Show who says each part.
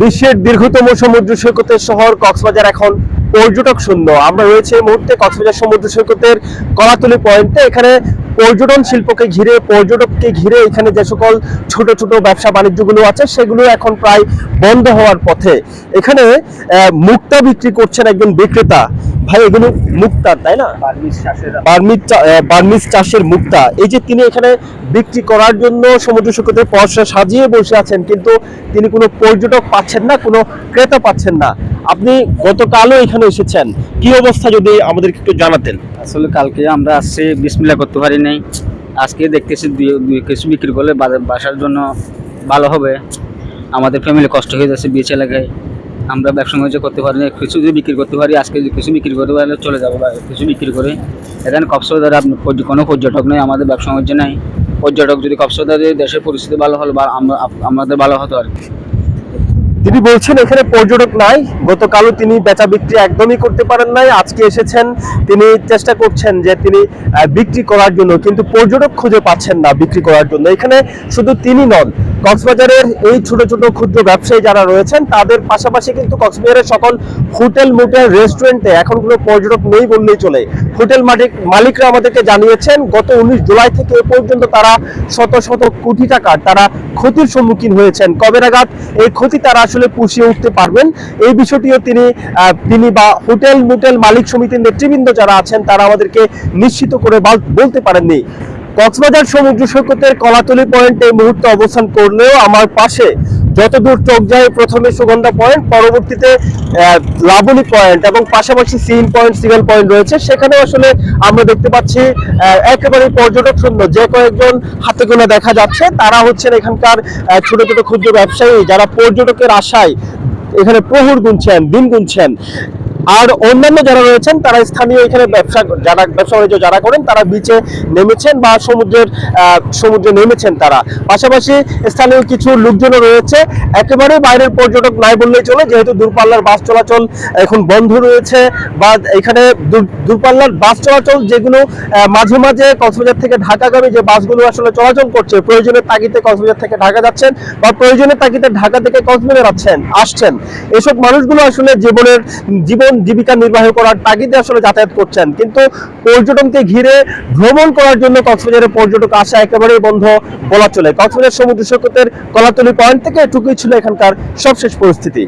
Speaker 1: বিশ্বের দীর্ঘতম সমুদ্র সৈকতের শহর কক্সবাজার এখন পর্যটক শূন্য। আমরা রয়েছে এই মুহূর্তে কক্সবাজার সমুদ্র সৈকতের কলাতলি পয়েন্টে এখানে পর্যটন শিল্পকে ঘিরে, পর্যটককে ঘিরে এখানে যে সকল ছোট ছোট ব্যবসা বাণিজ্যগুলো আছে, সেগুলো এখন প্রায় বন্ধ হওয়ার পথে। এখানে মুক্তা বিক্রি করছেন একজন বিক্রেতা। ভাই এগুলো মুক্তা তাই না? বার্মিজ চাষের মুক্তা। এই যে তিনি এখানে বিক্রি করার জন্য সমুদ্র সৈকতের পয়সা সাজিয়ে বসে আছেন কিন্তু তিনি কোনো পর্যটক পাচ্ছেন না কোনো ক্রেতা পাচ্ছেন না। আপনি গতকালও এখানে এসেছেন। কি অবস্থা যদি আমাদেরকে একটু জানাতেন?
Speaker 2: আসলে কালকে আমরা আসছি বিসমিল্লা করতে পারি নাই। আজকে দেখতেছি কিছু বিক্রি করলে বাসার জন্য ভালো হবে। আমাদের ফ্যামিলি কষ্ট হয়ে যাচ্ছে বিচ এলাকায় আমরা ব্যবসা বাণিজ্য করতে পারি না, কিছু যদি বিক্রি করতে পারি, আজকে কিছু বিক্রি করতে পারলে চলে যাব বা কিছু বিক্রি করে। এখানে কক্সবাজারে আপনি কোনো পর্যটক নেই, আমাদের ব্যবসা বাণিজ্য নেই। পর্যটক যদি কক্সবাজারে দেশের পরিস্থিতি ভালো হলো বা আমরা আমাদের ভালো হতো আর কি।
Speaker 1: তিনি বলছেন, এখানে পর্যটক নাই। গতকালও তিনি বেচা বিক্রি একদমই করতে পারেন নাই। আজকে এসেছেন, তিনি চেষ্টা করছেন যে তিনি বিক্রি করার জন্য, কিন্তু পর্যটক খুঁজে পাচ্ছেন না বিক্রি করার জন্য। এখানে শুধু তিনি নন কক্সবাজারের এই ছোট ছোট ক্ষুদ্র ব্যবসায়ী যারা রয়েছেন, তাদের পাশাপাশি কিন্তু কক্সবাজারের সকল হোটেল, মোটেল, রেস্টুরেন্টে এখন কোনো পর্যটক নেই বললেই চলে। হোটেল মালিক, মালিকরা আমাদেরকে জানিয়েছেন, গত উনিশ জুলাই থেকে এ পর্যন্ত তারা শত শত কোটি টাকার তারা ক্ষতির সম্মুখীন হয়েছেন। কবে নাগাদ এই ক্ষতি তারা আসলে পুষিয়ে উঠতে পারবেন? এই বিষয়টিও তিনি তিনি বা হোটেল, মোটেল মালিক সমিতির নেতৃবৃন্দ যারা আছেন, তারা আমাদেরকে নিশ্চিত করে বলতে পারেননি। কক্সবাজার সমুদ্র সৈকতের কলাতলি পয়েন্ট এই মুহূর্তে অবস্থান করলেও আমার পাশে যতদূর চোখ যায় প্রথমে সুগন্ধা পয়েন্ট, পরবর্তীতে লাবণী পয়েন্ট এবং পাশাপাশি সিন পয়েন্ট সিঙ্গেল পয়েন্ট রয়েছে। সেখানে আসলে আমরা দেখতে পাচ্ছি একেবারে পর্যটক শূন্য। যে কয়েকজন হাতে গোনা দেখা যাচ্ছে, তারা হচ্ছেন এখানকার ছোট ছোট, ক্ষুদ্র ব্যবসায়ী যারা পর্যটকের আশায় এখানে প্রহর গুনছেন, দিন গুনছেন। আর অন্যান্য যারা রয়েছেন, তারা স্থানীয় এখানে ব্যবসা, যারা ব্যবসা বাণিজ্য যারা করেন, তারা বিচে নেমেছেন বা সমুদ্রের সমুদ্রে নেমেছেন তারা। পাশাপাশি স্থানীয় কিছু লোকজনও রয়েছে। একেবারে বাইরের পর্যটক নাই বললেই চলে, যেহেতু দূরপাল্লার বাস চলাচল এখন বন্ধ রয়েছে বা এখানে দূর- দূরপাল্লার বাস চলাচল যেগুলো মাঝে মাঝে কক্সবাজার থেকে ঢাকাগামী যে বাসগুলো আসলে চলাচল করছে, প্রয়োজনের তাগিদে কক্সবাজার থেকে ঢাকা যাচ্ছেন বা প্রয়োজনের তাগিদে ঢাকা থেকে কক্সবাজার আছেন আসছেন। এসব মানুষগুলো আসলে জীবনের, জীবন জীবিকা নির্বাহ করার তাগিদে আসলে যাতায়াত করছেন। কিন্তু পর্যটনকে ঘিরে ভ্রমণ করার জন্য কক্সবাজারে পর্যটক আসা একেবারেই বন্ধ বলা চলে। কক্সবাজার সমুদ্র সৈকতের কলাতলি পয়েন্ট থেকে এটুকুই ছিল এখানকার সবশেষ পরিস্থিতি।